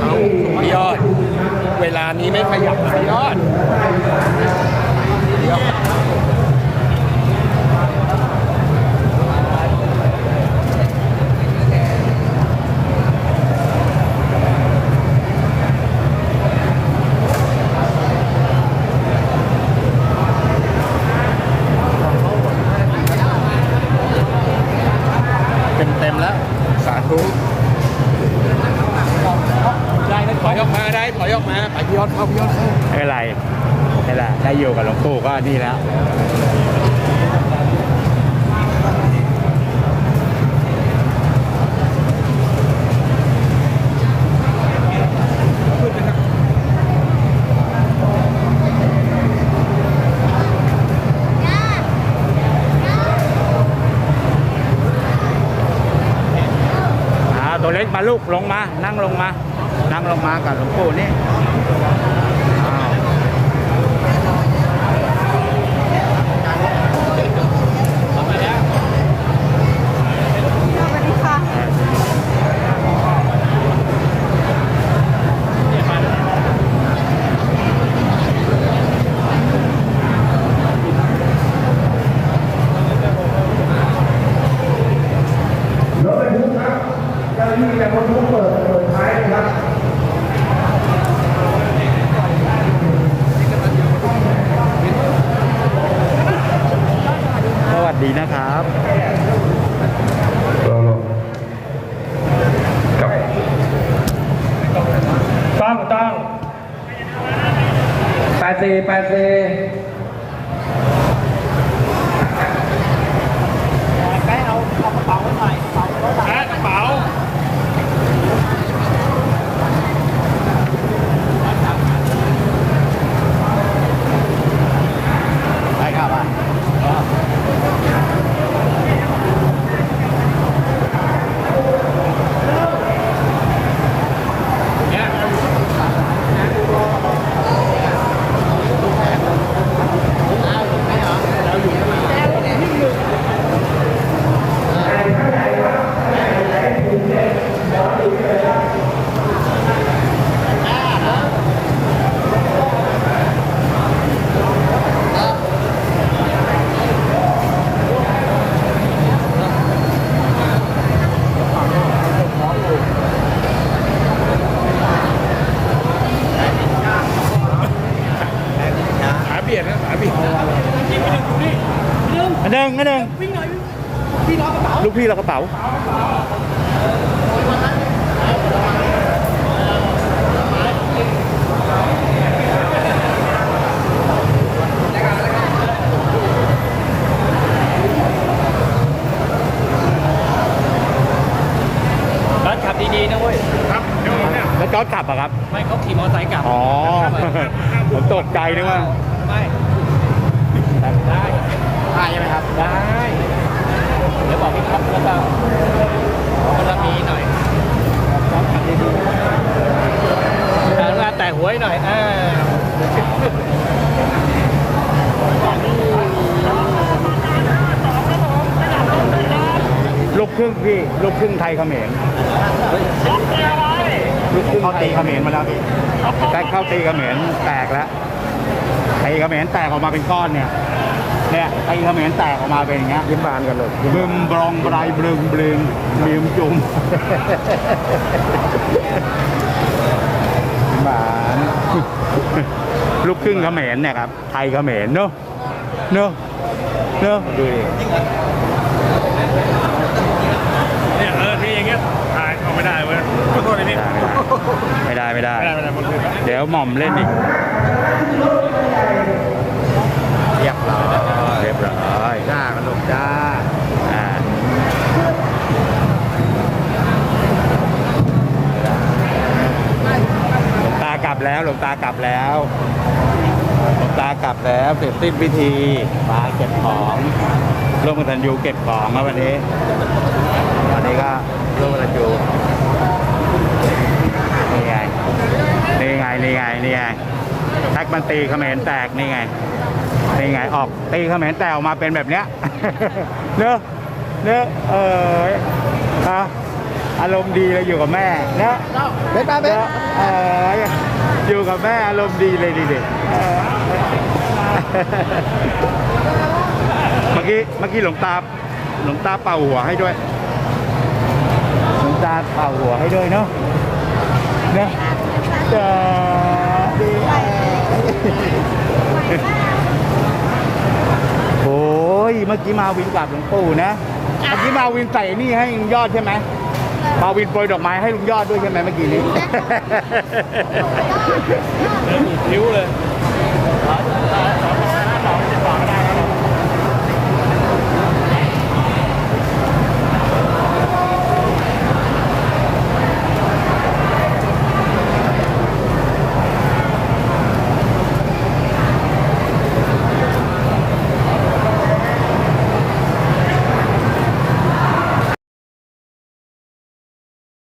เอาสุดยอด เวลานี้ไม่ขยับยอดเด อยออกมาได้ถอยออกมาไปพี่ยอดเข้าพี่ยอดเข้าไม่เป็นไรไม่เป็นไรได้อยู่กับหลวงปู่ก็นี่แล้ว อ่าตัวเล็กมาลูกลงมา นั่งลงมา นั่งลงมากับหลวงปู่นี่อ้าว สวัสดีค่ะ รถบรรทุกครับเจ้าหน้าที่จะรถบรรทุกเปิดเปิดท้ายนะครับ สวัสดีนะครับ ต้องต้อง แปดสี่แปดสี่ ได้ครับอะขาเบียดนะขาเบียด อันหนึ่งอันหนึ่งลูกพี่เรากระเป๋าร้านขับดีๆนะเว้ย ครับเดี๋ยวเนี่ยแล้วจอดขับอะครับ ไม่เขาขี่มอเตอร์ไซค์กลับอ๋อ ผมตกใจนึกว่า ไม่ ได้ได้ใช่ไหมครับ ได้ เดี๋ยวบอกพี่ครับแล้วก็คนละมีหน่อยขับดีๆแล้วก็แต่หัวให้หน่อยอ่าลูกครึ่งพี่ลูกครึ่งไทยเขมรลูกครึ่งเขาตีเขมรมาแล้วพี่ได้เข้าตีเขมรแตกแล้วตีเข มรแตกออกมาเป็นก้อนเนี่ยเนี่ยตีเขมรแตกออกมาเป็นอย่างเงี้ยยิ้มบานกันเลยบึมบรองบรายบึงบลึงมีมจุ่มหวานลูกครึ่งเขมรเนี่ยครับไทยเขมรเนอะเนอะเนอะดูดิเนี่ยเออที่อย่างเงี้ยถ่ายเอาไม่ได้เว้ยขอโทษนะพี่ไม่ได้ไม่ได้เลยเดี๋ยวหม่อมเล่นอีก เรียบร้อยเรียบร้อยจ้าขนมจ้าอ่าหลวงตากลับแล้วหลวงตากลับแล้วหลวงตากลับแล้วเสร็จสิ้นพิธีมาเก็บของร่วมกันทันยูเก็บของครับวันนี้วันนี้ก็ร่วมกันทันยูนี่ไงนี่ไงนี่ไงนี่ไง แท็กมันตีเขมรแตกนี่ไงนี่ไงออกตีเขมรแตกออกมาเป็นแบบเนี้ยเนอะเนอะเออฮะอารมณ์ดีเลยอยู่กับแม่เนอะเบ๊ะป้าเนเบ๊ะอะเอออยู่กับแม่อารมณ์ดีเลยดีเด็กเมื่อกี้เมื่อกี้หลวงตาหลวงตาเป่าหัวให้ด้วยหลวงตาเป่าหัวให้ด้วยเนาะเนี่ยจะดี โอ้ยเมื่อกี้มาวินกับหลวงปู่นะ เมื่อกี้มาวินใส่นี่ให้ลุงยอดใช่ไหมมาวินโปรยดอกไม้ให้ลุงยอดด้วยใช่ไหมเมื่อกี้นี้นิ้วเลยส